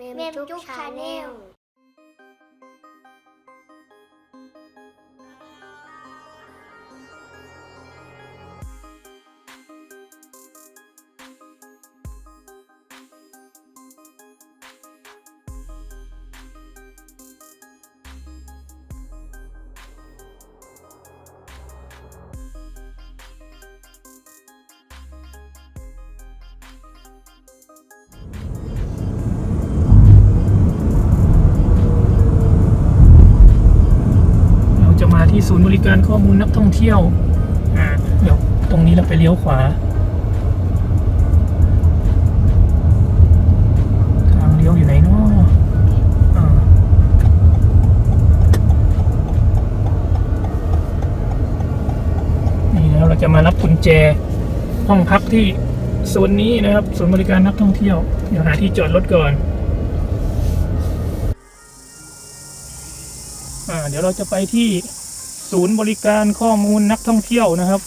เมมจุ๊กชาแนล ศูนย์บริการข้อมูลนักท่องเที่ยวอ่าเดี๋ยวตรงนี้เราไปเลี้ยวขวา ทางเลี้ยวอยู่ไหนเนาะอ่านี่นะเราจะมารับกุญแจห้องพักที่โซนนี้นะครับศูนย์บริการนักท่องเที่ยว เดี๋ยวหาที่จอดรถก่อนอ่าเดี๋ยวเราจะไปที่ ศูนย์บริการข้อมูลนักท่องเที่ยวนะครับ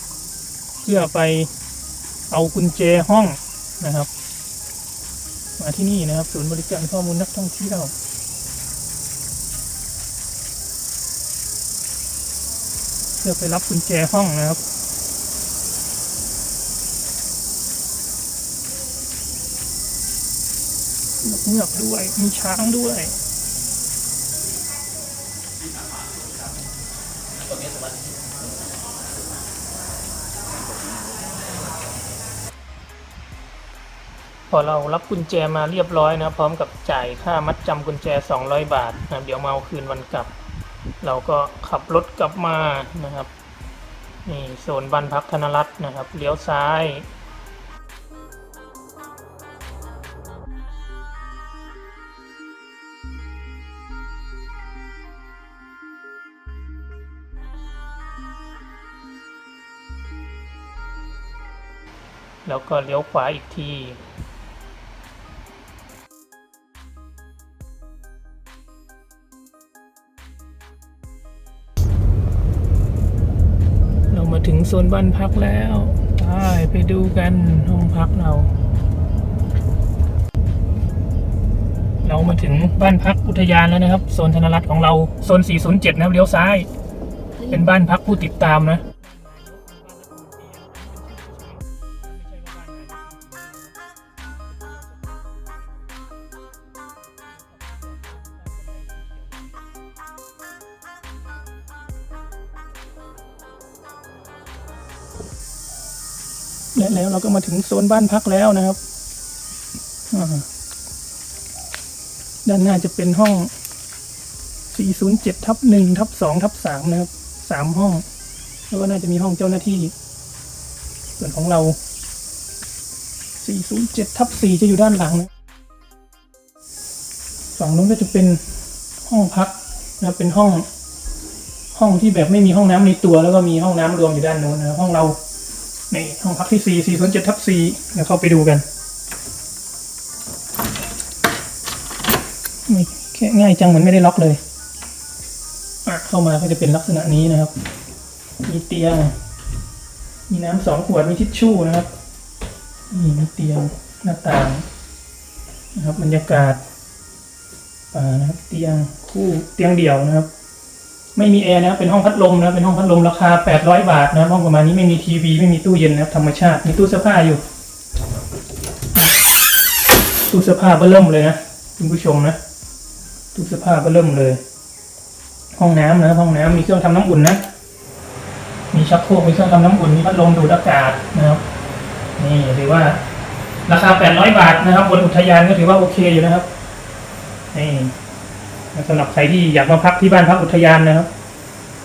เพื่อไปเอากุญแจห้องนะครับ มาที่นี่นะครับ ศูนย์บริการข้อมูลนักท่องเที่ยวเพื่อไปรับกุญแจห้องนะครับเงือกด้วยมีช้างด้วย พอเรารับกุญแจมาเรียบร้อยนะครับพร้อมกับจ่ายค่ามัดจำกุญแจ 200 บาทนะครับเดี๋ยวมาเอาคืนวันกลับ เราก็ขับรถกลับมานะครับนี่โซนบ้านพักธนรัตน์นะครับ เลี้ยวซ้าย แล้วก็เลี้ยวขวาอีกทีเรามาถึงโซนบ้านพักแล้วไปไปดูกันห้องพักเรา เรามาถึงบ้านพักอุทยานแล้วนะครับ โซนธนรัตน์ของเรา โซน 407 นะครับเลี้ยวซ้าย เป็นบ้านพักผู้ติดตามนะ และแล้วเราก็มาถึงโซนบ้านพักแล้วนะครับด้านหน้าจะเป็นห้อง 407ทับ1ทับ2ทับ3นะครับ 3 ห้อง แล้วก็น่าจะมีห้องเจ้าหน้าที่ ส่วนของเรา 407ทับ4จะอยู่ด้านหลังนะฝั่งนู้นก็จะเป็นห้องพักนะเป็นห้อง ห้องที่แบบไม่มีห้องน้ำในตัว แล้วก็มีห้องน้ำรวมอยู่ด้านโน้นนะห้องเรา นห้องพักที่4 407ทับ4เดี๋ยวเข้าไปดูกันไม่แค่ง่ายจังเหมือนไม่ได้ล็อกเลยอะเข้ามาก็จะเป็นลักษณะนี้นะครับ มีเตียง มีน้ำสองขวด มีทิชชู่นะครับ นี่มีเตียงหน้าต่างนะครับบรรยากาศป่านะครับ เตียงคู่เตียงเดี่ยวนะครับ ไม่มีแอร์นะครับเป็นห้องพัดลมนะครับเป็นห้องพัดลมราคา 800 บาทนะครับห้องประมาณนี้ไม่มีทีวีไม่มีตู้เย็นนะครับธรรมชาติมีตู้เสื้อผ้าอยู่ ตู้เสื้อผ้าเบิ่มเลยนะคุณผู้ชมนะตู้เสื้อผ้าเบิ่มเลย ห้องน้ำนะห้องน้ำมีเครื่องทำน้ำอุ่นนะมีชักโครกมีเครื่องทำน้ำอุ่นมีพัดลมดูดอากาศนะครับนี่ถือว่า ราคา 800 บาทนะครับบนอุทยานก็ถือว่าโอเคอยู่นะครับนี่ สำหรับใครที่อยากมาพักที่บ้านพักอุทยานนะครับ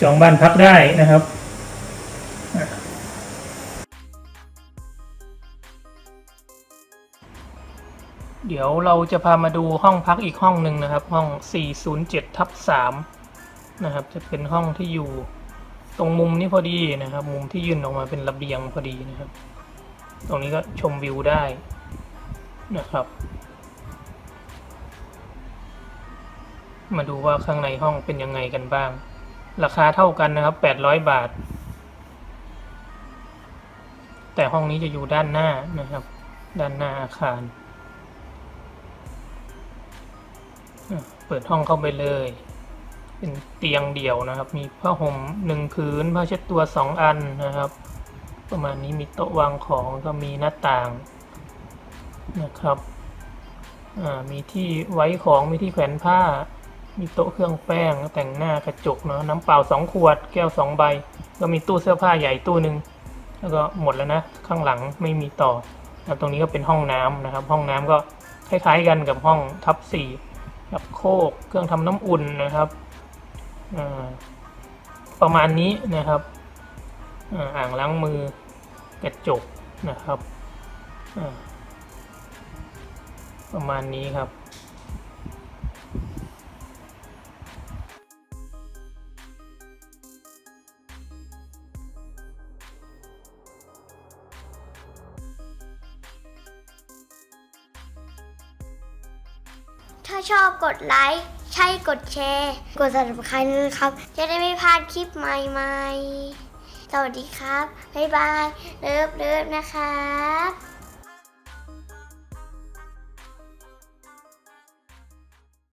จองบ้านพักได้นะครับเดี๋ยวเราจะพามาดูห้องพักอีกห้องหนึ่งนะครับ ห้อง 407 ทับ 3 นะครับ จะเป็นห้องที่อยู่ตรงมุมนี้พอดีนะครับ มุมที่ยื่นออกมาเป็นระเบียงพอดีนะครับ ตรงนี้ก็ชมวิวได้นะครับ มาดูว่าข้างในห้องเป็นยังไงกันบ้าง ราคาเท่ากันนะครับ 800 บาท แต่ห้องนี้จะอยู่ด้านหน้านะครับ ด้านหน้าอาคาร เปิดห้องเข้าไปเลย เป็นเตียงเดี่ยวนะครับ มีผ้าห่มหนึ่งผืนผ้าเช็ดตัวสองอันนะครับ ประมาณนี้มีโต๊ะวางของก็มีหน้าต่างนะครับอ่ามีที่ไว้ของมีที่แขวนผ้า มีโต๊ะเครื่องแป้งแต่งหน้ากระจกเนาะน้ำเปล่าสองขวด แก้วสองใบ ก็มีตู้เสื้อผ้าใหญ่ตู้หนึ่งแล้วก็หมดแล้วนะข้างหลังไม่มีต่อแล้วตรงนี้ก็เป็นห้องน้ำนะครับ ห้องน้ำก็คล้ายๆกันกับห้องทับสี่กับโคกเครื่องทำน้ำอุ่นนะครับประมาณนี้นะครับอ่าอ่างล้างมือกระจกนะครับประมาณนี้ครับาชอบกดไลค์ ใช่กดแชร์ กด subscribe นะครับ จะได้ไม่พลาดคลิปใหม่ๆ สวัสดีครับ บ๊ายบาย เลิฟเลิฟนะครับ